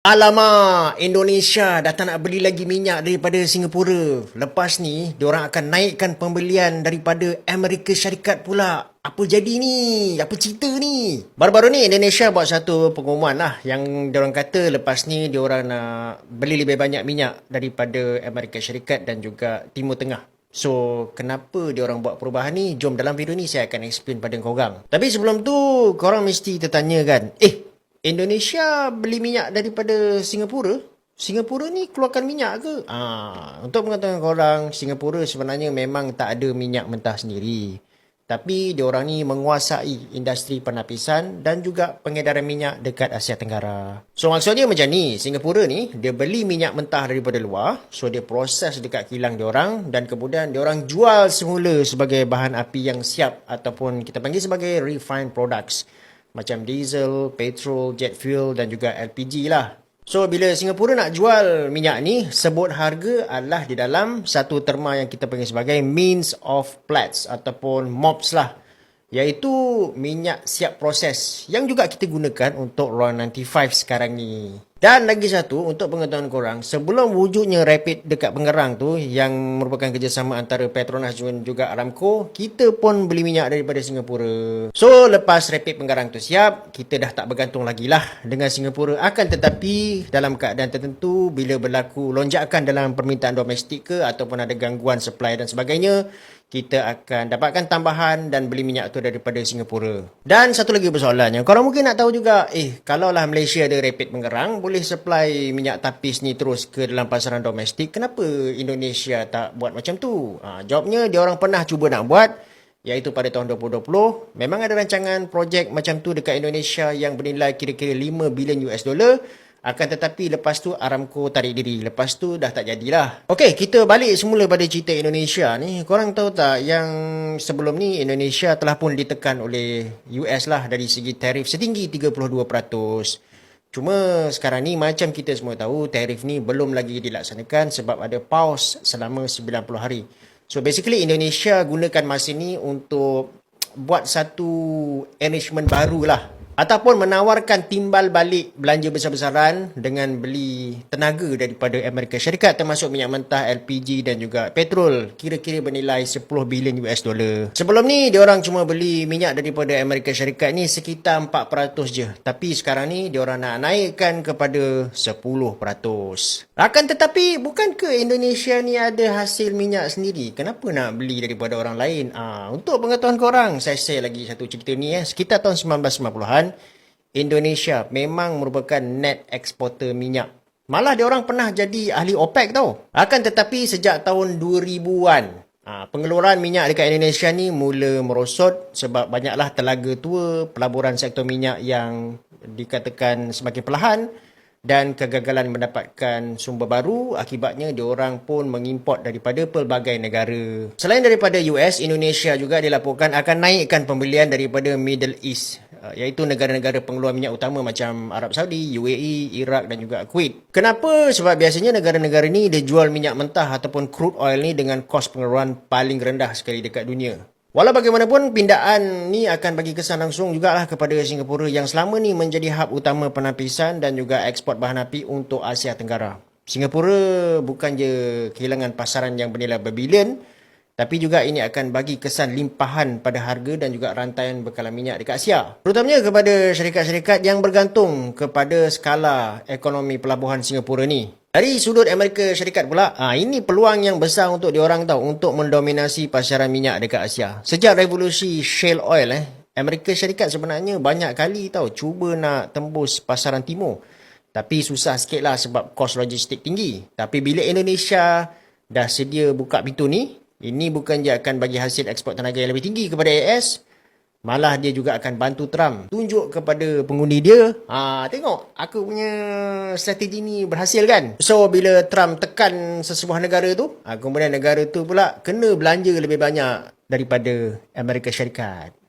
Alamak, Indonesia dah tak nak beli lagi minyak daripada Singapura. Lepas ni, diorang akan naikkan pembelian daripada Amerika Syarikat pula. Apa jadi ni? Apa cerita ni? Baru-baru ni Indonesia buat satu pengumuman lah yang diorang kata lepas ni diorang nak beli lebih banyak minyak daripada Amerika Syarikat dan juga Timur Tengah. So, kenapa dia orang buat perubahan ni? Jom dalam video ni saya akan explain pada korang. Tapi sebelum tu, korang mesti tertanya kan, eh, Indonesia beli minyak daripada Singapura? Singapura ni keluarkan minyak ke? Ah, untuk pengetahuan korang, Singapura sebenarnya memang tak ada minyak mentah sendiri. Tapi diorang ni menguasai industri penapisan dan juga pengedaran minyak dekat Asia Tenggara. So maksudnya macam ni, Singapura ni dia beli minyak mentah daripada luar, so dia proses dekat kilang diorang dan kemudian diorang jual semula sebagai bahan api yang siap ataupun kita panggil sebagai refined products macam diesel, petrol, jet fuel dan juga LPG lah. So bila Singapura nak jual minyak ni, sebut harga adalah di dalam satu terma yang kita panggil sebagai means of plats ataupun MOPS lah. Iaitu minyak siap proses yang juga kita gunakan untuk RON 95 sekarang ni. Dan lagi satu, untuk pengetahuan korang, sebelum wujudnya Rapid dekat Pengerang tu, yang merupakan kerjasama antara Petronas dan juga Aramco, kita pun beli minyak daripada Singapura. So, lepas Rapid Pengerang tu siap, kita dah tak bergantung lagi lah dengan Singapura. Akan tetapi, dalam keadaan tertentu, bila berlaku lonjakan dalam permintaan domestik ke, ataupun ada gangguan supply dan sebagainya, kita akan dapatkan tambahan dan beli minyak tu daripada Singapura. Dan satu lagi persoalannya, korang mungkin nak tahu juga, eh, kalaulah Malaysia ada rapid pengerang, boleh supply minyak tapis ni terus ke dalam pasaran domestik, kenapa Indonesia tak buat macam tu? Ha, jawabnya, dia orang pernah cuba nak buat, iaitu pada tahun 2020. Memang ada rancangan projek macam tu dekat Indonesia yang bernilai kira-kira 5 bilion US dollar, akan tetapi lepas tu Aramco tarik diri. Lepas tu dah tak jadilah. Okey, kita balik semula pada cerita Indonesia ni. Korang tahu tak yang sebelum ni Indonesia telah pun ditekan oleh US lah dari segi tarif setinggi 32%. Cuma sekarang ni macam kita semua tahu tarif ni belum lagi dilaksanakan sebab ada pause selama 90 hari. So basically Indonesia gunakan masa ni untuk buat satu arrangement baru lah ataupun menawarkan timbal balik belanja besar-besaran dengan beli tenaga daripada Amerika Syarikat termasuk minyak mentah, LPG dan juga petrol kira-kira bernilai 10 bilion US dollar. Sebelum ni diorang cuma beli minyak daripada Amerika Syarikat ni sekitar 4% je. Tapi sekarang ni diorang nak naikkan kepada 10%. Akan tetapi bukan ke Indonesia ni ada hasil minyak sendiri? Kenapa nak beli daripada orang lain? Ah, untuk pengetahuan korang, saya share lagi satu cerita ni eh. Sekitar tahun 1990-an Indonesia memang merupakan net eksporter minyak. Malah dia orang pernah jadi ahli OPEC tau. Akan tetapi sejak tahun 2000-an, ha, pengeluaran minyak dekat Indonesia ni mula merosot sebab banyaklah telaga tua, pelaburan sektor minyak yang dikatakan semakin perlahan dan kegagalan mendapatkan sumber baru akibatnya diorang pun mengimport daripada pelbagai negara. Selain daripada US, Indonesia juga dilaporkan akan naikkan pembelian daripada Middle East uh, iaitu negara-negara pengeluar minyak utama macam Arab Saudi, UAE, Iraq dan juga Kuwait. Kenapa? Sebab biasanya negara-negara ni dia jual minyak mentah ataupun crude oil ni dengan kos pengeluaran paling rendah sekali dekat dunia. Walau bagaimanapun, pindaan ni akan bagi kesan langsung jugalah kepada Singapura yang selama ni menjadi hub utama penapisan dan juga ekspor bahan api untuk Asia Tenggara. Singapura bukan je kehilangan pasaran yang bernilai berbilion, tapi juga ini akan bagi kesan limpahan pada harga dan juga rantaian bekalan minyak dekat Asia. Terutamanya kepada syarikat-syarikat yang bergantung kepada skala ekonomi pelabuhan Singapura ni. Dari sudut Amerika Syarikat pula, ha, ini peluang yang besar untuk diorang tahu untuk mendominasi pasaran minyak dekat Asia. Sejak revolusi shale oil, eh, Amerika Syarikat sebenarnya banyak kali tahu cuba nak tembus pasaran timur. Tapi susah sikit lah sebab kos logistik tinggi. Tapi bila Indonesia dah sedia buka pintu ni, ini bukan je akan bagi hasil ekspor tenaga yang lebih tinggi kepada AS. Malah dia juga akan bantu Trump tunjuk kepada pengundi dia. Ha, tengok aku punya strategi ni berhasil kan. So bila Trump tekan sesebuah negara tu, ha, kemudian negara tu pula kena belanja lebih banyak daripada Amerika Syarikat.